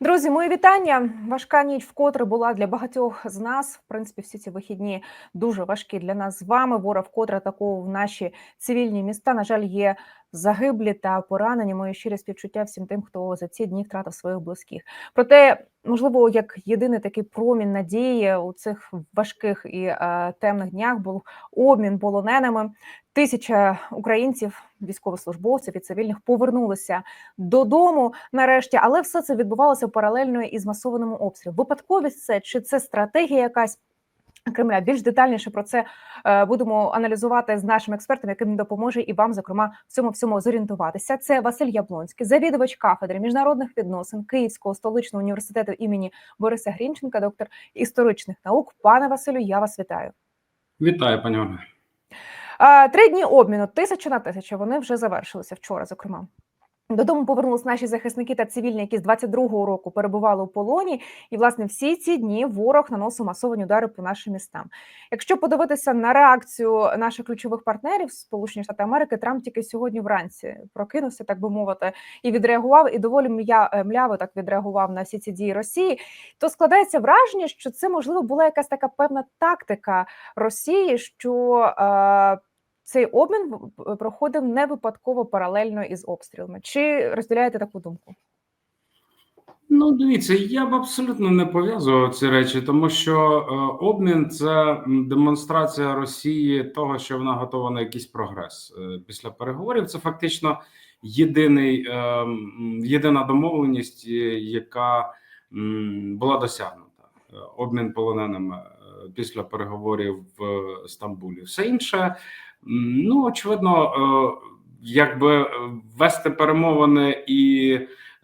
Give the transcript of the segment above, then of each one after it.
Друзі, мої вітання. Важка ніч вкотре була для багатьох з нас. В принципі, всі ці вихідні дуже важкі для нас з вами. Вора вкотре атакував наші цивільні міста. На жаль, є загиблі та поранені. Мої щирі співчуття всім тим, хто за ці дні втратив своїх близьких. Проте, можливо, як єдиний такий промінь надії у цих важких і е, темних днях був обмін полоненими. Тисяча українців, військовослужбовців і цивільних повернулися додому нарешті, але все це відбувалося паралельно із масованим обстрілом. Випадковість це чи це стратегія якась? Кремля більш детальніше про це е, будемо аналізувати з нашим експертом, який допоможе і вам, зокрема, в цьому всьому зорієнтуватися. Це Василь Яблонський, завідувач кафедри міжнародних відносин Київського столичного університету імені Бориса Грінченка, доктор історичних наук. Пане Василю, я вас вітаю. Вітаю, пані Ольга. Е, Три дні обміну тисяча на тисячу. Вони вже завершилися вчора. Зокрема, додому повернулись наші захисники та цивільні, які з 22-го року перебували у полоні. І власне всі ці дні ворог наносив масовані удари по нашим містам. Якщо подивитися на реакцію наших ключових партнерів Сполучені Штати Америки, Трамп тільки сьогодні вранці прокинувся, так би мовити, і відреагував, і доволі е, мляво так відреагував на всі ці дії Росії. То складається враження, що це можливо була якась така певна тактика Росії, що е, цей обмін в- проходив не випадково паралельно із обстрілами. Чи розділяєте таку думку? Ну, дивіться, я б абсолютно не пов'язував ці речі, тому що е, обмін це демонстрація Росії того, що вона готова на якийсь прогрес Е, після переговорів. Це фактично єдиний, е, єдина домовленість, е, яка була досягнута. Е, Обмін полоненими е, після переговорів в Стамбулі. Все інше, ну очевидно, е, якби е, вести перемовини і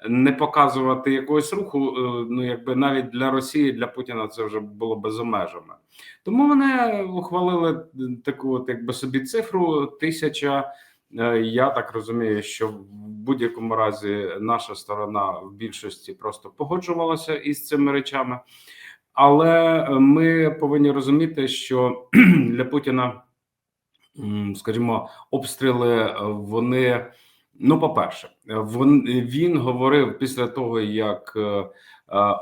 не показувати якогось руху, е, ну якби навіть для Росії, для Путіна це вже було би за. Тому вони ухвалили таку, от якби собі цифру тисяча. Я так розумію, що в будь-якому разі наша сторона в більшості просто погоджувалася із цими речами, але ми повинні розуміти, що для Путіна, скажімо, обстріли е, вони. Ну, по-перше, він, він говорив після того, як е, е,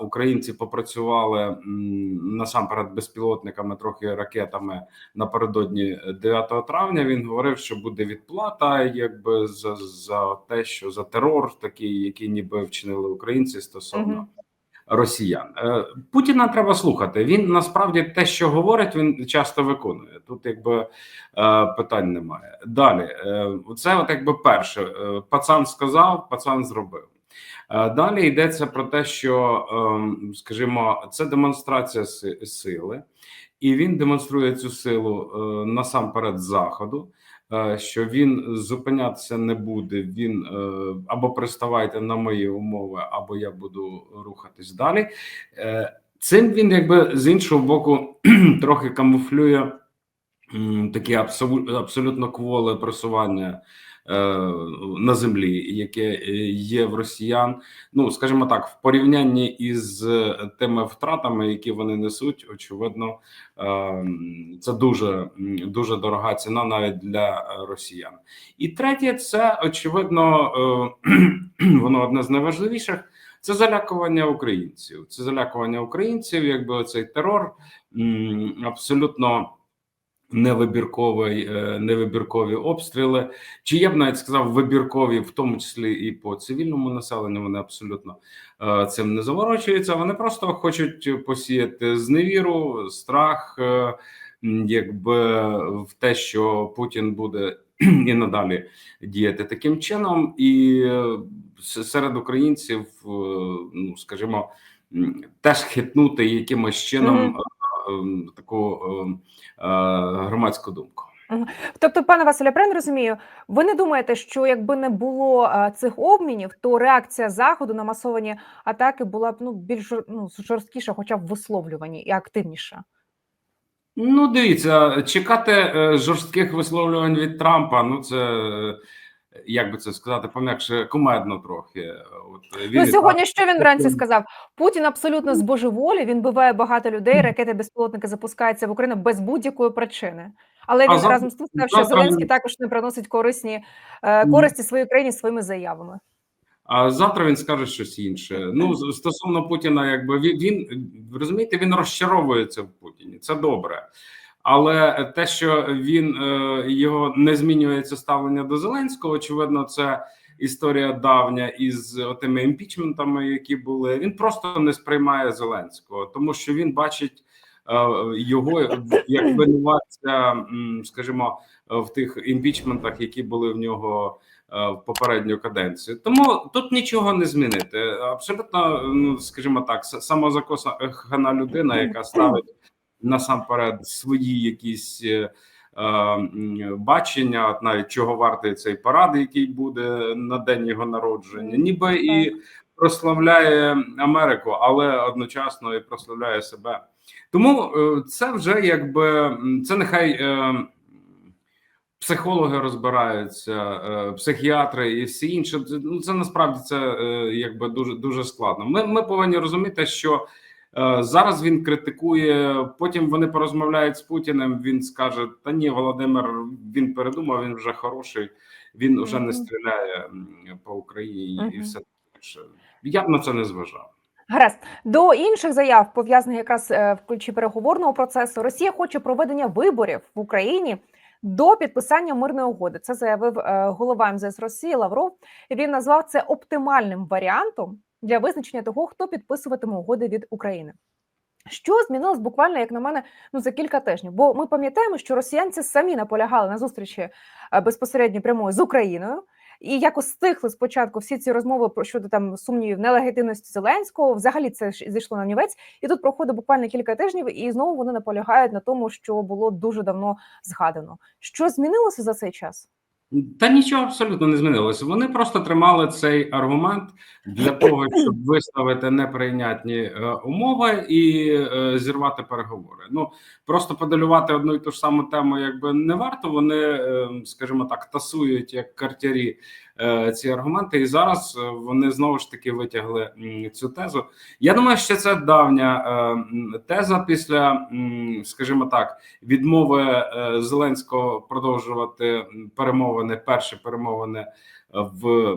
українці попрацювали насамперед безпілотниками, трохи ракетами напередодні 9 травня. Він говорив, що буде відплата, якби за, за те, що за терор, такий, який ніби вчинили українці стосовно Мгм. Росіян. Е, Путіна треба слухати. Він насправді те, що говорить, він часто виконує. Тут якби е, питань немає. Далі, е, це от якби перше, пацан сказав, пацан зробив. Далі йдеться про те, що, ем, скажімо, це демонстрація сили, і він демонструє цю силу насамперед заходу. Е, Що він зупинятися не буде, він е, або приставайте на мої умови, або я буду рухатись далі. Е, Цим він, якби з іншого боку, трохи камуфлює такі абсолютно кволе просування на землі, яке е, є в росіян. Ну скажімо так, в порівнянні із е, тими втратами, які вони несуть, очевидно, е, це дуже дуже дорога ціна навіть для е, росіян. І третє, це очевидно, е, воно одне з найважливіших. Це залякування українців. Це залякування українців, якби цей терор абсолютно невибірковий, е, невибіркові обстріли. Чи я б навіть сказав вибіркові, в тому числі і по цивільному населенню. Вони абсолютно е, цим не заворочуються. Вони просто хочуть посіяти зневіру, страх, е, якби в те, що Путін буде і надалі діяти таким чином, і серед українців, ну скажімо, теж хитнути якимось чином е, е, таку е, е, громадську думку. Тобто, пане Василе, правильно розумію, ви не думаєте, що якби не було цих обмінів, то реакція заходу на масовані атаки була б ну більш ну, жорсткіша, хоча б в висловлюванні і активніша. Ну, дивіться, чекати е, жорстких висловлювань від Трампа. Ну це е, як би це сказати, пом'якше кумедно трохи. От він Ну сьогодні так- що він вранці сказав? Путін абсолютно збожеволі, він биває багато людей, ракети безпілотники запускаються в Україну без будь-якої причини. Але він завтра- разом з тим сказав, що Зеленський також не приносить корисні е, користі своїй країні своїми заявами. А завтра він скаже щось інше. Ну стосовно Путіна, якби він, він розумієте, він розчаровується в Путіні. Це добре. Але те, що він е, його не змінюється ставлення до Зеленського, очевидно, це історія давня із тими імпічментами, які були. Він просто не сприймає Зеленського, тому що він бачить е, його як винуватця, скажімо, в тих імпічментах, які були в нього е, в попередню каденцію. Тому тут нічого не змінити. Абсолютно, ну скажімо так, самозакохана людина, яка ставить насамперед свої якісь. е, е, Бачення, от навіть чого вартий цей парад, який буде на день його народження, ніби і прославляє Америку, але одночасно і прославляє себе. Тому е, це вже якби це нехай е, психологи розбираються, е, психіатри і всі інші. Ну це насправді це якби дуже дуже складно. Ми, ми повинні розуміти, що зараз він критикує. Потім вони порозмовляють з Путіним. Він скаже: Та ні, Володимир він передумав. Він вже хороший. Він вже не стріляє по Україні і все таке. Я б на це не зважав. Гаразд до інших заяв, пов'язаних якраз е, в ключі переговорного процесу, Росія хоче проведення виборів в Україні до підписання мирної угоди. Це заявив е, голова МЗС Росії Лавров. І він назвав це оптимальним варіантом для визначення того, хто підписуватиме угоди від України. Що змінилось буквально, як на мене, ну за кілька тижнів? Бо ми пам'ятаємо, що росіянці самі наполягали на зустрічі е, безпосередньо прямої з Україною. І якось стихли спочатку всі ці розмови про щодо там сумнівів нелегітимності Зеленського. Взагалі це ж зійшло на нівець, і тут проходить буквально кілька тижнів, і знову вони наполягають на тому, що було дуже давно згадано. Що змінилося за цей час? Та нічого абсолютно не змінилося. Вони просто тримали цей аргумент для того, щоб виставити неприйнятні е, умови і е, зірвати переговори. Ну просто подалювати одну і ту ж саму тему, якби не варто. Вони, е, скажімо так, тасують як картярі ці аргументи, і зараз е, вони знову ж таки витягли цю тезу. Я думаю, що це давня е, теза після, скажімо так, відмови е, Зеленського продовжувати перемовини, перші перемовини в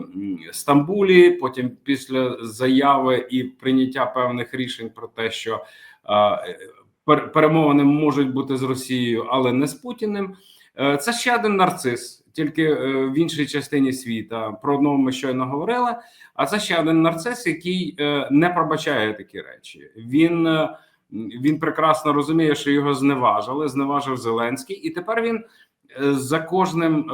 Стамбулі. Потім після заяви і прийняття певних рішень про те, що е, пер- перемовини можуть бути з Росією, але не з Путіним. Е, Це ще один нарцис, тільки е, в іншій частині світа. Про одного ми щойно говорили. А це ще один нарцис, який е, не пробачає такі речі. Він е, він прекрасно розуміє, що його зневажили, зневажив Зеленський, і тепер він за кожним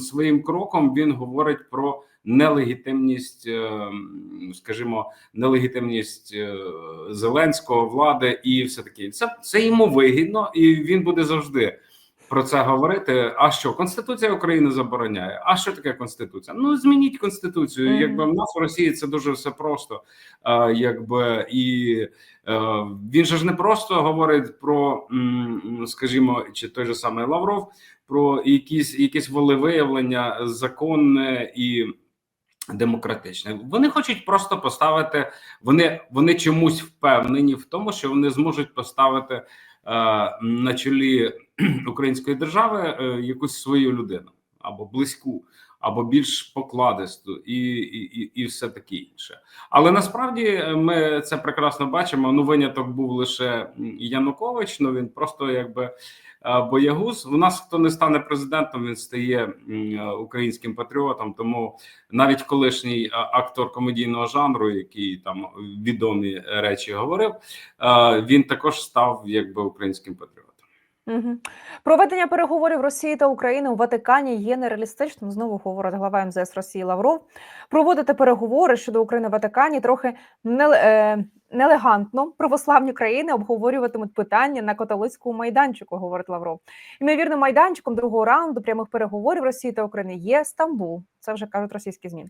своїм кроком він говорить про нелегітимність, скажімо, нелегітимність Зеленського влади, і все таке. Це це йому вигідно, і він буде завжди. Про це говорити. А що Конституція України забороняє? А що таке конституція? Ну змініть конституцію. Мгм. Якби в нас в Росії це дуже все просто. А, якби і е, він же ж не просто говорить про, скажімо, чи той же самий Лавров, про якісь якісь волевиявлення законне і демократичне. Вони хочуть просто поставити. Вони вони чомусь впевнені в тому, що вони зможуть поставити е, на чолі української держави е, якусь свою людину або близьку, або більш покладисту, і, і, і, все таке інше. Але насправді е, ми це прекрасно бачимо. Ну, виняток був лише Янукович. Ну він просто якби е, боягуз. У нас хто не стане президентом, він стає українським патріотом. Тому навіть колишній актор комедійного жанру, який там відомі речі говорив, він також став якби українським патріотом. Проведення переговорів Росії та України у Ватикані є нереалістичним. Знову говорить глава МЗС Росії Лавров. Проводити переговори щодо України в Ватикані трохи не, е, нелегантно. Православні країни обговорюватимуть питання на католицькому майданчику, говорить Лавров. Імовірно, майданчиком другого раунду прямих переговорів Росії та України є Стамбул. Це вже кажуть російські змі.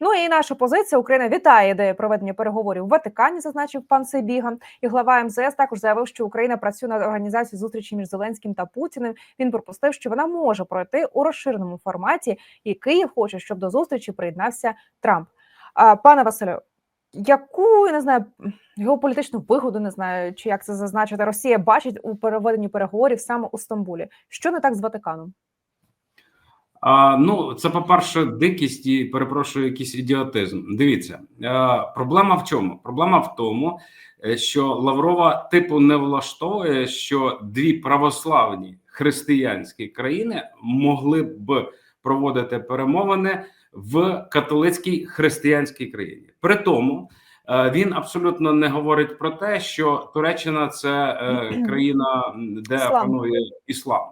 Ну і наша позиція Україна вітає ідею проведення переговорів в Ватикані, зазначив пан Сейбіга. І глава МЗС також заявив, що Україна працює над організацією зустрічі між Зеленським та Путіним. Він припустив, що вона може пройти у розширеному форматі, і Київ хоче, щоб до зустрічі приєднався Трамп. Пане Василю, яку я не знаю геополітичну вигоду, не знаю чи як це зазначити, Росія бачить у переведенні переговорів саме у Стамбулі? Що не так з Ватиканом? А, ну, це по-перше, дикість і перепрошую, якийсь ідіотизм. Дивіться, е, проблема в чому? Проблема в тому, е, що Лаврова типу не влаштовує, що дві православні християнські країни могли б проводити перемовини в католицькій християнській країні. При тому е, він абсолютно не говорить про те, що Туреччина це е, країна, де Іслам. панує іслам.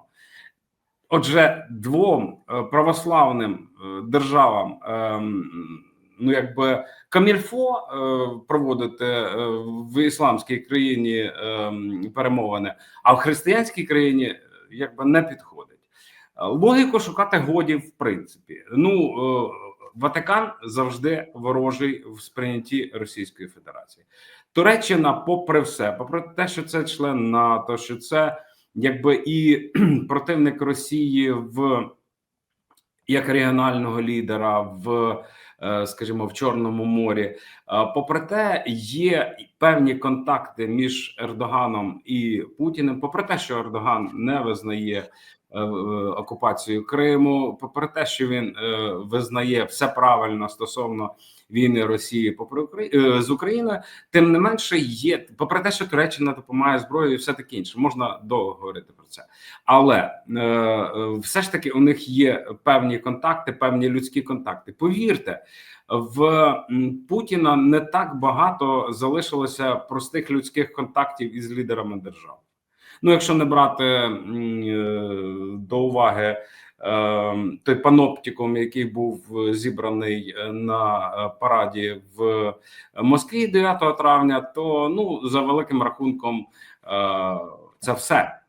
Отже, двом е, православним державам, ну якби камільфо проводити в ісламській країні ем, перемовини, а в християнській країні якби не підходить. Логіку шукати годі, в принципі. Ну Ватикан завжди ворожий в сприйнятті Російської Федерації. Туреччина, попри все, попри те, що це член НАТО, що це якби і противник Росії в як регіонального лідера в, е, скажімо, в Чорному морі. Е, Попри те, є певні контакти між Ердоганом і Путіним. Попри те, що Ердоган не визнає окупацію Криму, попри те, що він е, визнає все правильно стосовно війни Росії попри Украї... е, з Україною, тим не менше є попри те, що Туреччина допомагає зброєю, і все таке інше. Можна довго говорити про це, але е, е, все ж таки у них є певні контакти, певні людські контакти. Повірте, в Путіна не так багато залишилося простих людських контактів із лідерами держав. Ну, якщо не брати е, до уваги е, той паноптикум, який був зібраний е, на е, параді в Москві 9 травня, то ну за великим рахунком це все.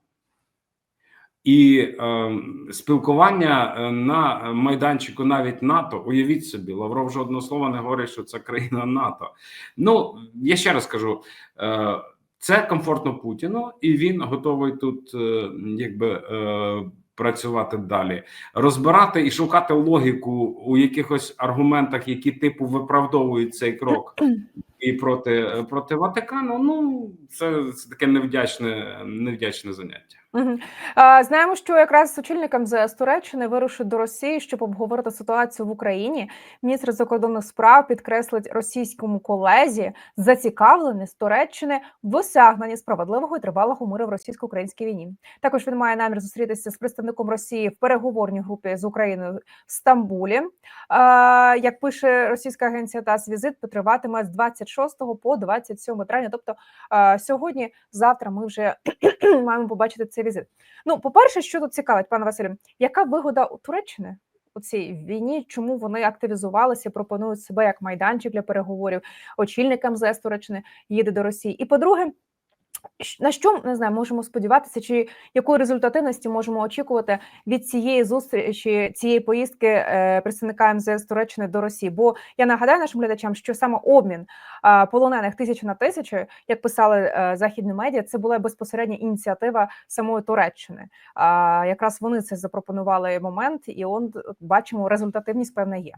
І е, спілкування на майданчику навіть НАТО, уявіть собі, Лавров жодного слова не говорить, що це країна НАТО. Ну я ще раз кажу: е, це комфортно Путіну, і він готовий тут, е, якби. Е, Працювати далі, розбирати і шукати логіку у якихось аргументах, які типу виправдовують цей крок і проти проти Ватикану. Ну це, це таке невдячне, невдячне заняття. Знаємо, що якраз очільник МЗС Туреччини вирушить до Росії, щоб обговорити ситуацію в Україні. Міністр закордонних справ підкреслить російському колезі зацікавленість Туреччини в осягненні справедливого і тривалого миру в російсько-українській війні. Також він має намір зустрітися з представником Росії в переговорній групі з Україною в Стамбулі. Як пише російська агенція ТАСС, візит потриватиме з 26 по 27 травня. Тобто сьогодні, завтра ми вже маємо побачити цей візит. Ну, по-перше, що тут цікавить, пане Василю, яка вигода у Туреччини у цій війні? Чому вони активізувалися, пропонують себе як майданчик для переговорів? Очільник МЗС Туреччини їде до Росії. І по-друге, на що не знаю, можемо сподіватися, чи якої результативності можемо очікувати від цієї зустрічі, цієї поїздки е, представника МЗС Туреччини до Росії? Бо я нагадаю нашим глядачам, що саме обмін полонених тисячу на тисячу, як писали е, західні медіа, це була безпосередня ініціатива самої Туреччини. Якраз вони це запропонували момент, і он бачимо, результативність певна є.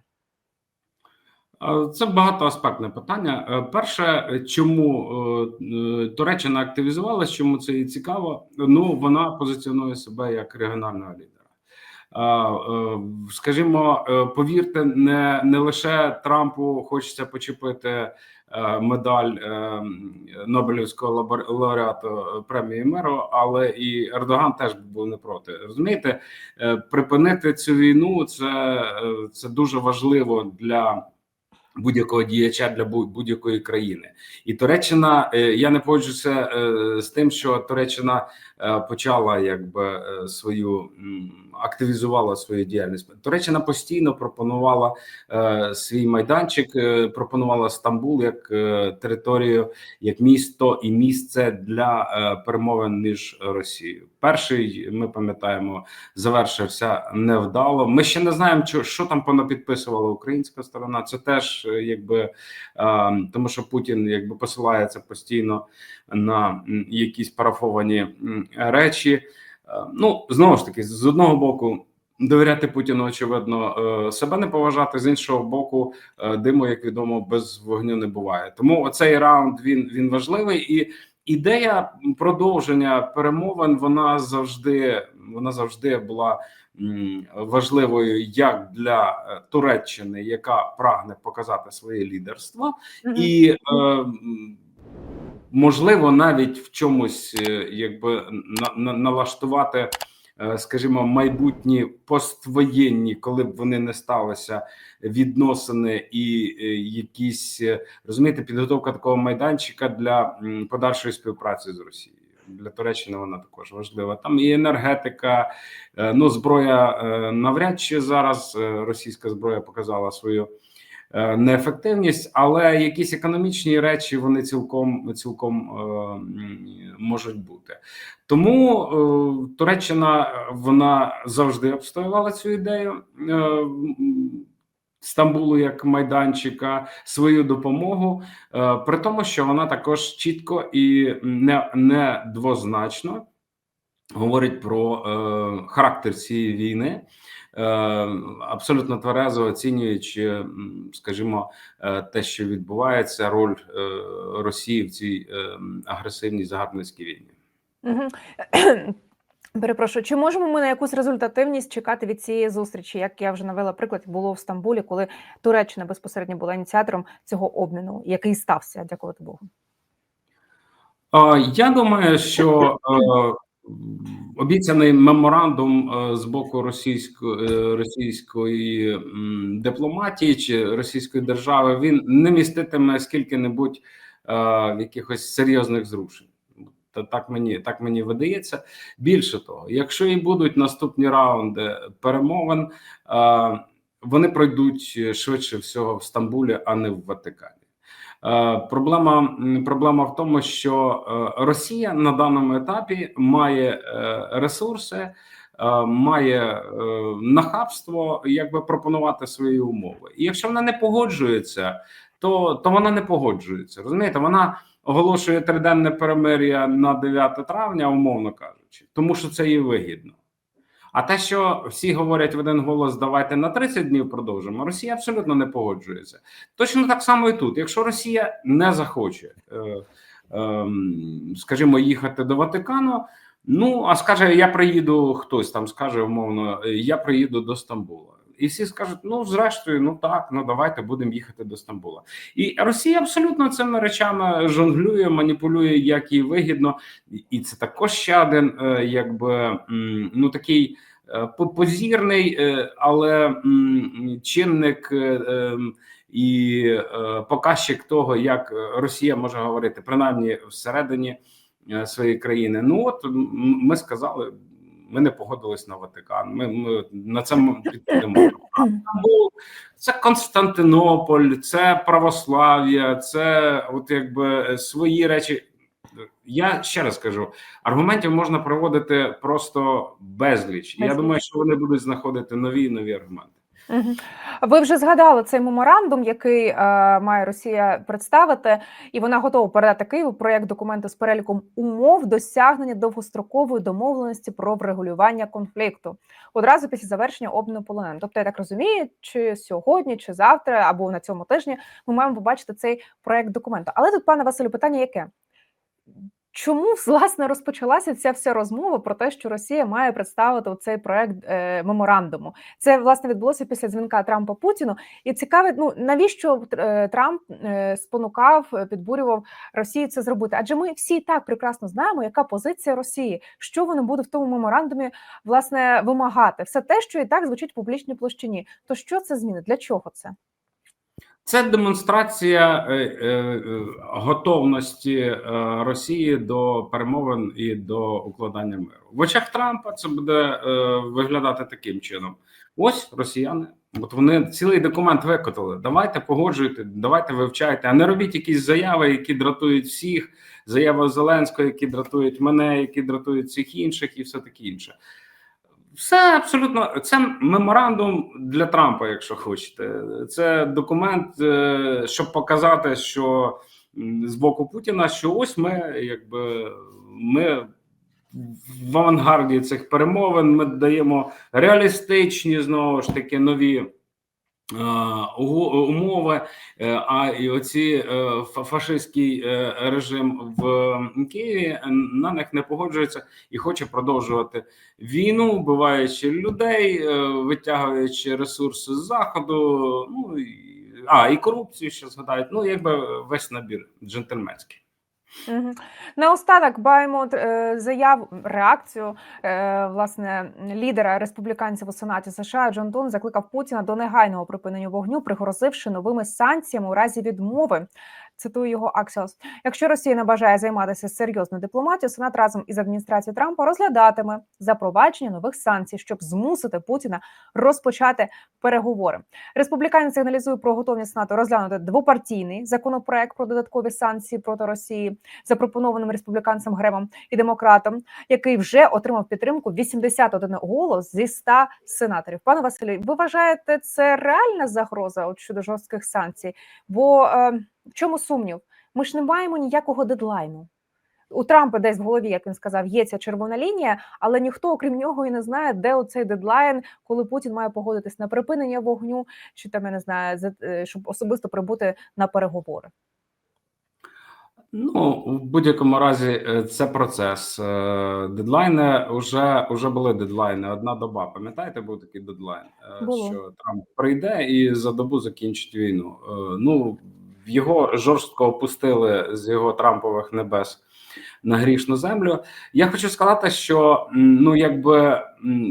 Е, Це багатоаспектне питання. Е, Перше, чому е, Туреччина активізувалась, чому це і цікаво? Ну вона позиціонує себе як регіонального лідера. Скажімо, повірте, не, не лише Трампу хочеться почепити медаль Нобелівського лауреата премії миру, але і Ердоган теж був не проти. Розумієте, припинити цю війну це, це дуже важливо для будь-якого діяча для будь-якої країни. І Туреччина, е, я не погоджуся е, з тим, що Туреччина почала якби е, свою активізувала свою діяльність. Туреччина постійно пропонувала е, свій майданчик, е, пропонувала Стамбул як е, територію, як місто і місце для е, перемовин між Росією. Перший ми пам'ятаємо завершився невдало. Ми ще не знаємо, що, там понапідписувала українська сторона. Це теж е, якби е, тому, що Путін якби посилається постійно на якісь парафовані речі. Е, Ну знову ж таки, з одного боку. Довіряти Путіну, очевидно, е, себе не поважати з іншого боку, е, диму, як відомо, без вогню не буває. Тому оцей раунд він він важливий, і ідея продовження перемовин вона завжди вона завжди була важливою як для Туреччини, яка прагне показати своє лідерство, і е, можливо навіть в чомусь е, якби на, на, налаштувати, е, скажімо, майбутні поствоєнні, коли б вони не сталися відносини і е, якісь розумієте, підготовка такого майданчика для подальшої співпраці з Росією. Для Туреччини вона також важлива. Там і енергетика, ну зброя навряд чи зараз російська зброя показала свою неефективність, але якісь економічні речі вони цілком цілком е, можуть бути. Тому е, Туреччина е, вона завжди обстоювала цю ідею. Е, Стамбулу як майданчика свою допомогу, е, при тому, що вона також чітко і не, не двозначно говорить про е, характер цієї війни, е, абсолютно тверезо оцінюючи, скажімо, е, те, що відбувається, роль е, Росії в цій е, агресивній загарбницькій війні. Перепрошую, чи можемо ми на якусь результативність чекати від цієї зустрічі? Як я вже навела приклад, було в Стамбулі, коли Туреччина безпосередньо була ініціатором цього обміну, який стався, дякувати Богу. Е, Я думаю, що е, обіцяний меморандум е, з боку російської е, російської дипломатії чи російської держави він не міститиме скільки-небудь е, якихось серйозних зрушень. Та так мені так мені видається. Більше того, якщо і будуть наступні раунди перемовин, е, вони пройдуть швидше всього в Стамбулі, а не в Ватикані. Е, Проблема проблема в тому, що е, Росія на даному етапі має е, ресурси, має нахабство, якби пропонувати свої умови. І якщо вона не погоджується, то, то вона не погоджується. Розумієте, вона оголошує триденне перемир'я на 9 травня, умовно кажучи, тому що це їй вигідно. А те, що всі говорять в один голос, давайте на 30 днів продовжимо. Росія абсолютно не погоджується. Точно так само і тут. Якщо Росія не захоче, е, е, скажімо, їхати до Ватикану. Ну а скаже, я приїду, хтось там скаже умовно, «Е, я приїду до Стамбула. І всі скажуть: ну, зрештою, ну так, ну давайте будемо їхати до Стамбула. І Росія абсолютно цими речами жонглює, маніпулює, як їй вигідно, і це також ще один, е, якби ну такий е, позірний, е, але чинник ем, і показчик того, як Росія може говорити, принаймні всередині своєї країни. Ну от ми сказали. Ми не погодились на Ватикан. Ми, ми на це підемо. Це Константинополь, це православ'я, це от якби свої речі. Я ще раз кажу: аргументів можна проводити просто безліч. Я думаю, що вони будуть знаходити нові і нові аргументи. Ви вже згадали цей меморандум, який е, має Росія представити, і вона готова передати Києву проєкт документу з переліком умов досягнення довгострокової домовленості про врегулювання конфлікту одразу після завершення обміну полонен. Тобто, я так розумію, чи сьогодні, чи завтра, або на цьому тижні ми маємо побачити цей проєкт документу. Але тут, пане Василю, питання яке? Чому власне розпочалася ця вся розмова про те, що Росія має представити цей проект е, меморандуму? Це власне відбулося після дзвінка Трампа Путіну. І цікавить, ну навіщо е, Трамп е, спонукав, е, підбурював Росію це зробити? Адже ми всі так прекрасно знаємо, яка позиція Росії, що вони будуть в тому меморандумі власне вимагати. Все те, що і так звучить в публічній площині. То що це змінить? Для чого це? Це демонстрація е, е, готовності е, Росії до перемовин і до укладання миру. В очах Трампа це буде виглядати таким чином: ось росіяни. От вони цілий документ викотали. Давайте погоджуйте, давайте вивчайте, а не робіть якісь заяви, які дратують всіх. Заяви Зеленського, які дратують мене, які дратують всіх інших, і все таке інше. Все абсолютно це меморандум для Трампа, якщо хочете. Це документ, е, щоб показати, що з боку Путіна, що ось ми, якби ми в авангарді цих перемовин. Ми даємо реалістичні знову ж таки нові умови, е, а і оці е, фашистський е, режим в Києві е, на них не погоджується і хоче продовжувати війну, вбиваючи людей, е, витягуючи ресурси з заходу. Ну і а і корупцію ще згадають. Ну якби весь набір джентльменський. Мгм. Наостанок маємо е, заяв реакцію е, власне лідера республіканців у Сенаті США Джон Дон закликав Путіна до негайного припинення вогню, пригрозивши новими санкціями у разі відмови. Цитую його Аксіос. Якщо Росія не бажає займатися серйозною дипломатією, Сенат разом із адміністрацією Трампа розглядатиме запровадження нових санкцій, щоб змусити Путіна розпочати переговори. Республіканець сигналізує про готовність НАТО розглянути двопартійний законопроект про додаткові санкції проти Росії, запропонованим республіканцем Гремом і демократом, який вже отримав підтримку 81 голос зі 100 сенаторів. Пане Василю, ви вважаєте це реальна загроза от щодо жорстких санкцій? Бо е, в чому сумнів? Ми ж не маємо ніякого дедлайну. У Трампа десь в голові, як він сказав, є ця червона лінія, але ніхто, окрім нього, і не знає, де оцей дедлайн, коли Путін має погодитись на припинення вогню, чи там я не знаю, е, щоб особисто прибути на переговори. Ну, в будь-якому разі, е, це процес. Е, Дедлайни вже, вже були дедлайни. Одна доба. Пам'ятаєте, був такий дедлайн, Було. що Трамп прийде і за добу закінчить війну. Ну, його жорстко опустили з його Трампових небес на грішну землю. Я хочу сказати, що ну, якби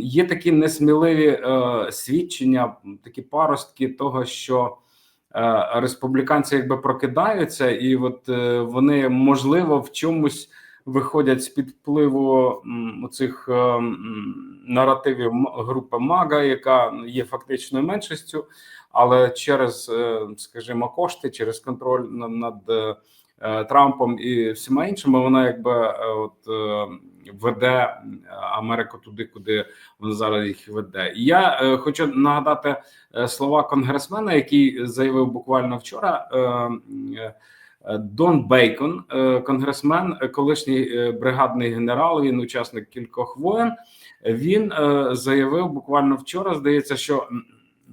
є такі несміливі е, свідчення, такі паростки того, що е, республіканці якби прокидаються, і от е, вони можливо в чомусь виходять з під впливу цих наративів групи Мага, яка є фактичною меншістю, але через, е, скажімо, кошти, через контроль над, е, е, Трампом і всіма іншими, вона якби от веде Америку туди, куди вона зараз їх веде. Я хочу нагадати слова конгресмена, який заявив буквально вчора. Дон Бейкон, конгресмен, колишній бригадний генерал. Він учасник кількох воєн. Він заявив буквально вчора. Здається, що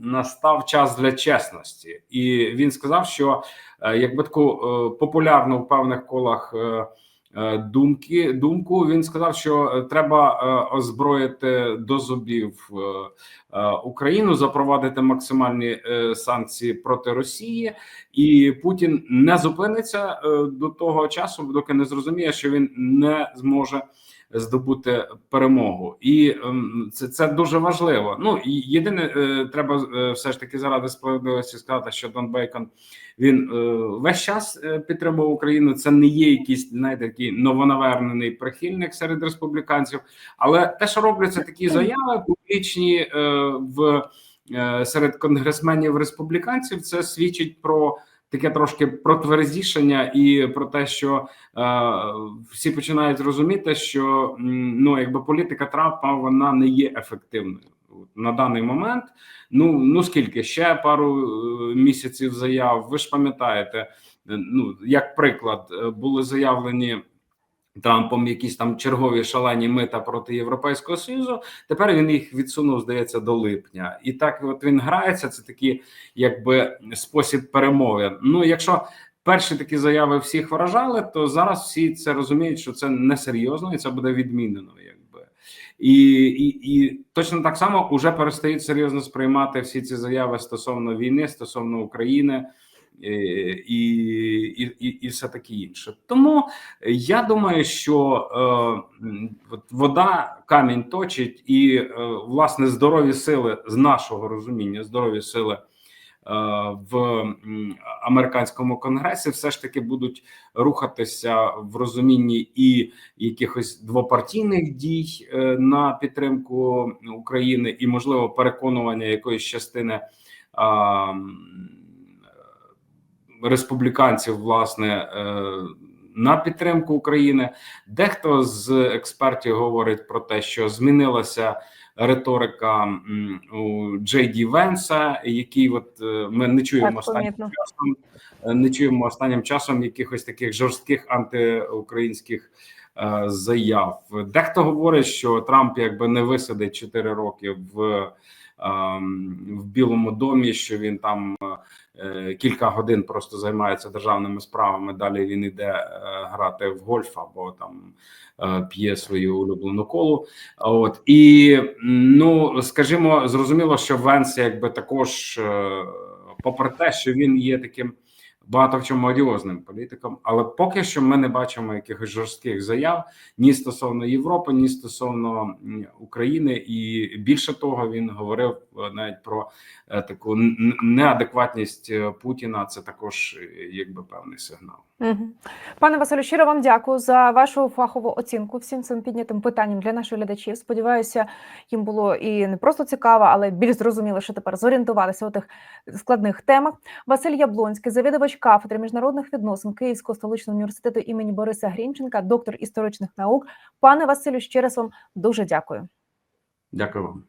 настав час для чесності, і він сказав, що е, якби таку е, популярну в певних колах. е, Думки думку він сказав, що треба озброїти до зубів Україну, запровадити максимальні санкції проти Росії, і Путін не зупиниться до того часу, доки не зрозуміє, що він не зможе здобути перемогу, і ем, це це дуже важливо. Ну і єдине, е, треба е, все ж таки заради справедливості сказати, що Дон Бейкон він е, весь час підтримував Україну. Це не є якийсь знаєте, такий новонавернений прихильник серед республіканців, але те, що робляться такі заяви публічні в серед конгресменів республіканців, це свідчить про. Таке трошки протверзішення і про те, що е, всі починають розуміти, що ну якби політика Трампа вона не є ефективною на даний момент. Ну ну скільки ще пару е, місяців заяв. Ви ж пам'ятаєте, е, ну як приклад, е, були заявлені. Трампом якісь там чергові шалені мита проти Європейського союзу. Тепер він їх відсунув, здається, до липня, і так от він грається. Це такий, якби спосіб перемови. Ну, якщо перші такі заяви всіх вражали, то зараз всі це розуміють, що це несерйозно і це буде відмінено. Якби і, і, і точно так само вже перестають серйозно сприймати всі ці заяви стосовно війни, стосовно України. Е, І, і, і, все таке інше. Тому я думаю, що е, вода камінь точить, і е, власне здорові сили з нашого розуміння, здорові сили е, в американському конгресі все ж таки будуть рухатися в розумінні і якихось двопартійних дій е, на підтримку України, і можливо переконування якоїсь частини. Республіканців, власне, е, на підтримку України. Дехто з експертів говорить про те, що змінилася риторика у Джей Ді Венса, який от е, ми не чуємо Так, останнім помітно. часом. е, Не чуємо останнім часом якихось таких жорстких антиукраїнських е, заяв. Дехто говорить, що Трамп якби не висадить 4 роки в в Білому домі, що він там е, кілька годин просто займається державними справами. Далі він іде е, грати в гольф або там е, п'є свою улюблену колу. От і ну скажімо, зрозуміло, що Венс якби також, попри те, що він є таким багато в чому одіозним політиком, але поки що ми не бачимо якихось жорстких заяв ні стосовно Європи, ні стосовно України, і більше того, він говорив е, навіть про е, таку неадекватність е, Путіна. Це також якби певний сигнал. Пане Василю, щиро вам дякую за вашу фахову оцінку всім цим піднятим питанням для наших глядачів. Сподіваюся, їм було і не просто цікаво, але більш зрозуміло, що тепер зорієнтувалися у тих складних темах. Василь Яблонський, завідувач кафедри міжнародних відносин Київського столичного університету імені Бориса Грінченка, доктор історичних наук. Пане Василю, ще раз вам дуже дякую. Дякую вам.